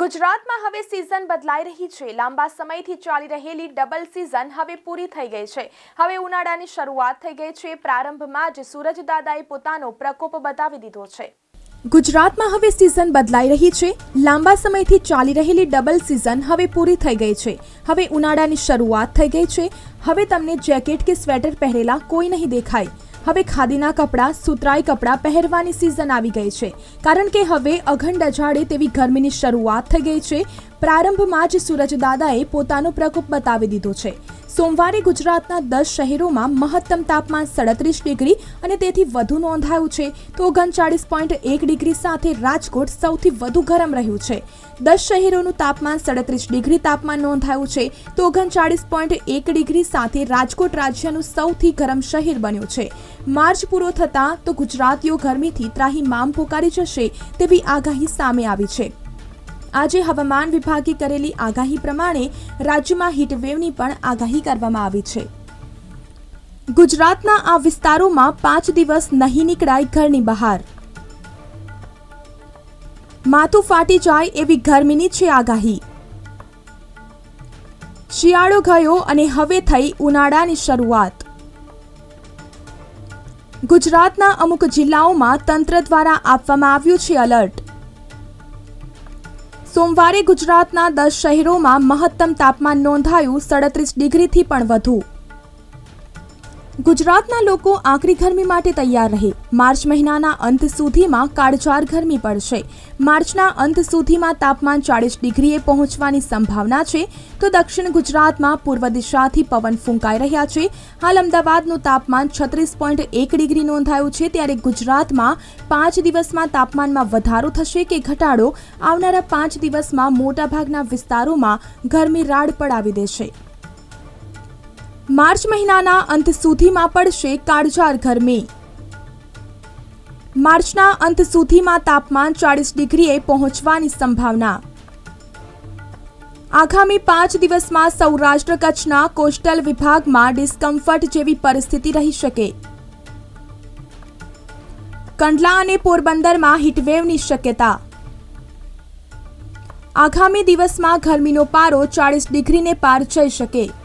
ગુજરાતમાં હવે સિઝન બદલાઈ રહી છે. લાંબા સમયથી ચાલી રહેલી ડબલ સિઝન હવે પૂરી થઈ ગઈ છે. હવે ઉનાળાની શરૂઆત થઈ ગઈ છે. પ્રારંભમાં જ સૂરજદાદાએ પોતાનો પ્રકોપ બતાવી દીધો છે. ગુજરાતમાં હવે સિઝન બદલાઈ રહી છે. લાંબા સમયથી ચાલી રહેલી ડબલ સિઝન હવે પૂરી થઈ ગઈ છે. હવે ઉનાળાની શરૂઆત થઈ ગઈ છે. હવે તમને જેકેટ કે સ્વેટર પહેરેલા કોઈ નહીં દેખાય. હવે ખાદીના કપડાં, સુતરાઈ કપડાં પહેરવાની સિઝન આવી ગઈ છે. કારણ કે હવે અઘંડ અજાડે તેવી ગરમીની શરૂઆત થઈ ગઈ છે. પ્રારંભમાં જ સૂરજદાદાએ પોતાનો પ્રકોપ બતાવી દીધો છે. સોમવારે ગુજરાતના દસ શહેરોમાં મહત્તમ તાપમાન સડત્રીસ ડિગ્રી અને તેથી વધુ નોંધાયું છે. તો ઓગણચાળીસ પોઈન્ટ એક ડિગ્રી સાથે રાજકોટ સૌથી વધુ ગરમ રહ્યું છે. દસ શહેરોનું તાપમાન સડત્રીસ ડિગ્રી તાપમાન નોંધાયું છે. તો ઓગણચાળીસ પોઈન્ટ એક ડિગ્રી સાથે રાજકોટ રાજ્યનું સૌથી ગરમ શહેર બન્યું છે. માર્ચ પૂરો થતાં તો ગુજરાતીઓ ગરમીથી ત્રાહીમામ પોકારી જશે તેવી આગાહી સામે આવી છે. આજે હવામાન વિભાગે કરેલી આગાહી પ્રમાણે રાજ્યમાં હીટવેવની પણ આગાહી કરવામાં આવી છે. ગુજરાતના આ વિસ્તારોમાં પાંચ દિવસ નહીં નીકળાય ઘરની બહાર. માથું ફાટી જાય એવી ગરમીની છે આગાહી. શિયાળો ગયો અને હવે થઈ ઉનાળાની શરૂઆત. ગુજરાતના અમુક જિલ્લાઓમાં તંત્ર દ્વારા આપવામાં આવ્યું છે અલર્ટ સોમવારે ગુજરાતના દસ શહેરોમાં મહત્તમ તાપમાન નોંધાયું સડત્રીસ ડિગ્રીથી પણ વધુ. ગુજરાતના લોકો આકરી ગરમી માટે તૈયાર રહે. માર્ચ મહિનાના અંત સુધીમાં કાળઝાળ ગરમી પડશે. માર્ચના અંત સુધીમાં તાપમાન ચાળીસ ડિગ્રીએ પહોંચવાની સંભાવના છે. તો દક્ષિણ ગુજરાતમાં પૂર્વ દિશાથી પવન ફૂંકાઈ રહ્યા છે. હાલ અમદાવાદનું તાપમાન છત્રીસ પોઈન્ટ એક ડિગ્રી નોંધાયું છે. ત્યારે ગુજરાતમાં પાંચ દિવસમાં તાપમાનમાં વધારો થશે કે ઘટાડો આવનારા પાંચ દિવસમાં મોટાભાગના વિસ્તારોમાં ગરમી રાડ પડાવી દેશે. માર્ચ મહિનાના અંત સુધીમાં પડશે કાળઝાળ ગરમી. માર્ચના અંત સુધીમાં તાપમાન ચાળીસ ડિગ્રીએ પહોંચવાની સંભાવના. આગામી પાંચ દિવસમાં સૌરાષ્ટ્ર કચ્છના કોસ્ટલ વિભાગમાં ડિસ્કમ્ફર્ટ જેવી પરિસ્થિતિ રહી શકે. કંડલા અને પોરબંદરમાં હીટવેવની શક્યતા. આગામી દિવસમાં ગરમીનો પારો ચાળીસ ડિગ્રીને પાર જઈ શકે.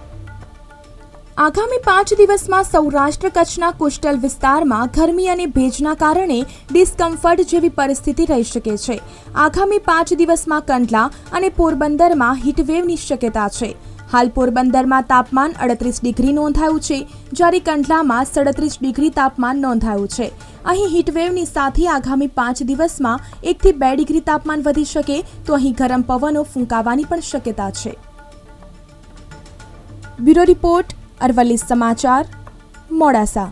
આગામી પાંચ દિવસમાં સૌરાષ્ટ્ર કચ્છના કોસ્ટલ વિસ્તારમાં ગરમી અને ભેજના કારણે ડિસ્કમ્ફર્ટ જેવી પરિસ્થિતિ રહી શકે છે. આગામી પાંચ દિવસમાં કંડલા અને પોરબંદરમાં હીટવેવની શક્યતા છે. હાલ પોરબંદરમાં તાપમાન અડત્રીસ ડિગ્રી નોંધાયું છે, જ્યારે કંડલામાં સડત્રીસ ડિગ્રી તાપમાન નોંધાયું છે. અહીં હીટવેવની સાથે આગામી પાંચ દિવસમાં એકથી બે ડિગ્રી તાપમાન વધી શકે, તો અહીં ગરમ પવનો ફૂંકાવાની પણ શક્યતા છે. બ્યુરો રિપોર્ટ અરવલ્લી સમાચાર મોડાસા